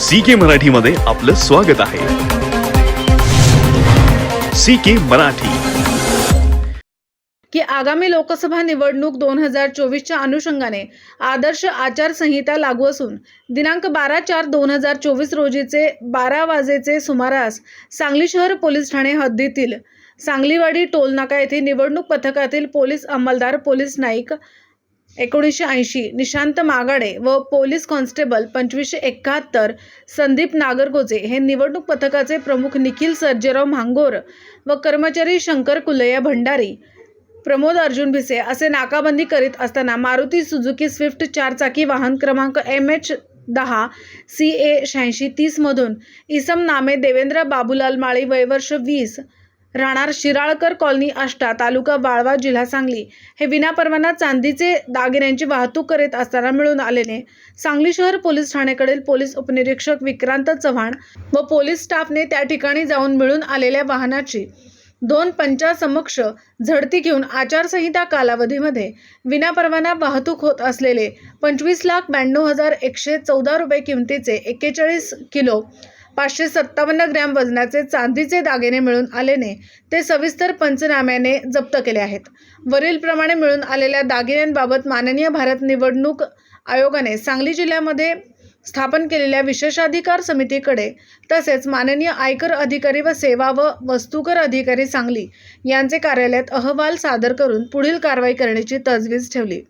C के मराठीमध्ये आपलं स्वागत आहे. C K Marathi. की आगामी लोकसभा निवडणूक दोन हजार चोवीसच्या अनुषंगाने आदर्श आचारसंहिता लागू असून दिनांक बारा चार दोन हजार चोवीस रोजीचे बारा वाजेचे सुमारास सांगली शहर पोलीस ठाणे हद्दीतील सांगलीवाडी टोलनाका येथे निवडणूक पथकातील पोलीस अंमलदार पोलीस नाईक एकोणीसशे ऐंशी निशांत मागाडे व पोलीस कॉन्स्टेबल पंचवीसशे एकाहत्तर संदीप नागरगोजे हे निवडणूक पथकाचे प्रमुख निखिल सर्जेराव म्हांगोर व कर्मचारी शंकर कुलैया भंडारी प्रमोद अर्जुन भिसे असे नाकाबंदी करीत असताना मारुती सुझुकी स्विफ्ट चारचाकी वाहन क्रमांक एम एच दहा सी ए शहाऐंशी तीसमधून इसम नामे देवेंद्र बाबूलाल माळी वयवर्ष वीस राहणार शिराळकर कॉलनी आष्टा तालुका बाळवा जिल्हा सांगली. हे विनापरवाना चांदीचे दागिन्यांची वाहतूक करीत असताना मिळून आलेने सांगली शहर पोलीस ठाण्याकडील पोलीस उपनिरीक्षक विक्रांत चव्हाण व पोलीस स्टाफने त्या ठिकाणी जाऊन मिळून आलेल्या वाहनाची दोन पंचासमक्ष झडती घेऊन आचारसंहिता कालावधीमध्ये विनापरवाना वाहतूक होत असलेले पंचवीस लाख ब्याण्णव हजार एकशे चौदा रुपये किमतीचे एक्केचाळीस किलो पाचशे सत्तावन्न ग्रॅम वजनाचे चांदीचे दागिने मिळून आल्याने ते सविस्तर पंचनाम्याने जप्त केले आहेत. वरीलप्रमाणे मिळून आलेल्या दागिन्यांबाबत माननीय भारत निवडणूक आयोगाने सांगली जिल्ह्यामध्ये स्थापन केलेल्या विशेषाधिकार समितीकडे तसेच माननीय आयकर अधिकारी व सेवा व वस्तूकर अधिकारी सांगली यांचे कार्यालयात अहवाल सादर करून पुढील कारवाई करण्याची तजवीज ठेवली.